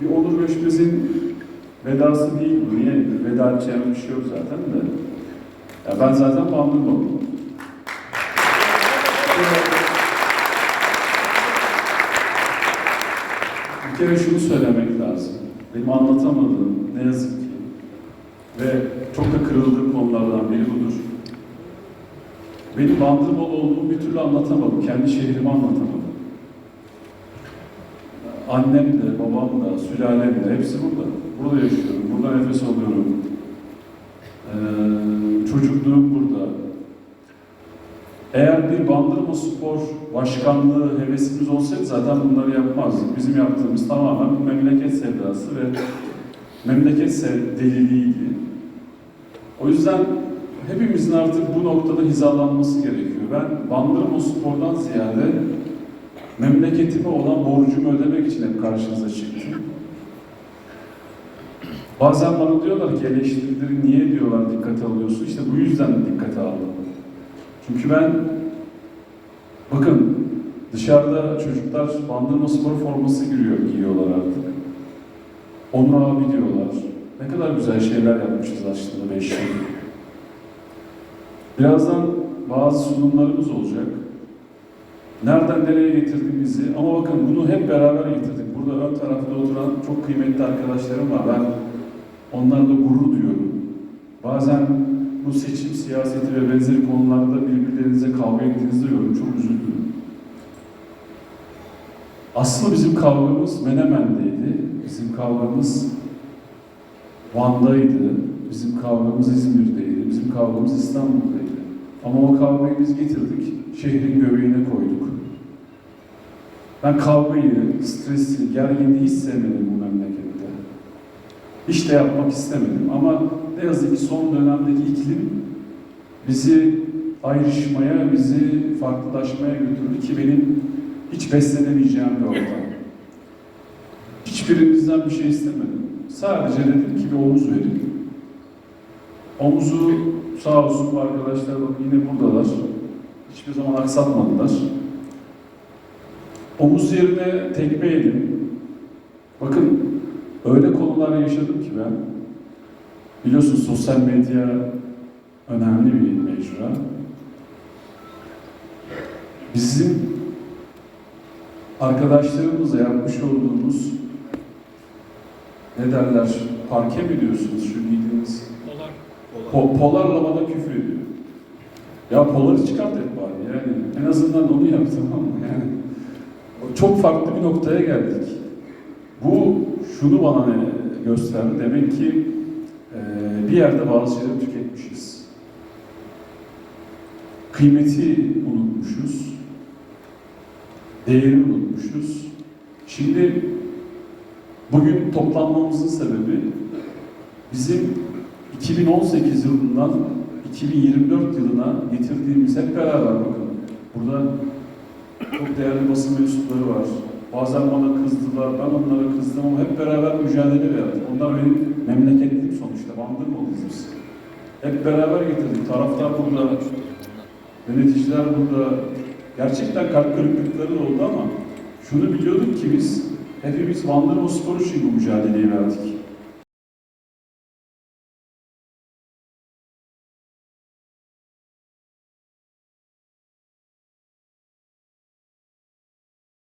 bir Onur Göçmez'in vedası değil bu. Niye? Veda edeceğim bir şey yok zaten de. Ya ben zaten Bandırmalıyım. Bir kere şunu söylemek lazım. Benim anlatamadığım ne yazık ki ve çok da kırıldığım konulardan biri budur. Benim Bandırmalı olduğumu bir türlü anlatamadım. Kendi şehrimi anlatamadım. Annem de, babam da, sülalem de hepsi burada. Burada yaşıyorum, burada nefes alıyorum. Ee, çocukluğum burada. Eğer bir Bandırma Spor başkanlığı hevesimiz olsaydı zaten bunları yapmazdık. Bizim yaptığımız tamamen bu memleket sevdası ve memleket deliliğiydi. O yüzden hepimizin artık bu noktada hizalanması gerekiyor. Ben Bandırma Spor'dan ziyade memleketime olan borcumu ödemek için hep karşınıza çıktım. Bazen bana diyorlar ki eleştirileri niye diyorlar dikkate alıyorsun? İşte bu yüzden dikkate aldım. Çünkü ben bakın dışarıda çocuklar Bandırma Spor forması giriyor, giyiyorlar artık. Onur abi diyorlar. Ne kadar güzel şeyler yapmışız aslında 5 yıl. Birazdan bazı sunumlarımız olacak. Nereden nereye getirdiğimizi ama bakın bunu hep beraber getirdik. Burada ön tarafta oturan çok kıymetli arkadaşlarım var. Ben onlarla gurur duyuyorum. Bazen bu seçim siyaseti ve benzeri konularda birbirlerinize kavga ettiğinizi duyuyorum. Çok üzüldüm. Aslında bizim kavgamız Menemen'deydi. Bizim kavgamız Van'daydı. Bizim kavgamız İzmir'deydi. Bizim kavgamız İstanbul'daydı. Ama o kavgayı biz getirdik. Şehrin göbeğine koyduk. Ben kavgayı, stresi, gerginliği hiç sevmedim bu memlekette. Hiç de yapmak istemedim. Ama ne yazık ki son dönemdeki iklim bizi ayrışmaya, bizi farklılaşmaya götürdü ki benim hiç beslenemeyeceğim bir ortam. Hiçbirinizden bir şey istemedim. Sadece dedim ki bir omuz verin. Omuzu sağ olsun bu arkadaşlar yine buradalar. Hiçbir zaman aksatmadılar. Omuz yerine tekme yedim. Bakın öyle konular yaşadım ki ben. Biliyorsun sosyal medya önemli bir mecra. Bizim arkadaşlarımızla yapmış olduğumuz ne derler parke mi diyorsunuz şu giydiğiniz. Po- polarla bana küfür ediyor. Ya poları çıkart et bari yani. En azından onu yap tamam mı? Yani çok farklı bir noktaya geldik. Bu şunu bana ne gösterdi. Demek ki eee, bir yerde bazı şeyleri tüketmişiz. Kıymeti unutmuşuz. Değeri unutmuşuz. Şimdi bugün toplanmamızın sebebi bizim 2018 yılından 2024 yılına getirdiğimiz hep beraber bakın. Burada çok değerli basın mensupları var. Bazen bana kızdılar, ben onlara kızdım ama hep beraber mücadele verdik. Onlar benim memleketlim sonuçta, bandırmalıyız biz. Hep beraber getirdik. Taraftar burada, yöneticiler burada. Gerçekten kalp kırıklıkları oldu ama şunu biliyorduk ki biz hepimiz Bandırma Spor için bu mücadeleyi verdik.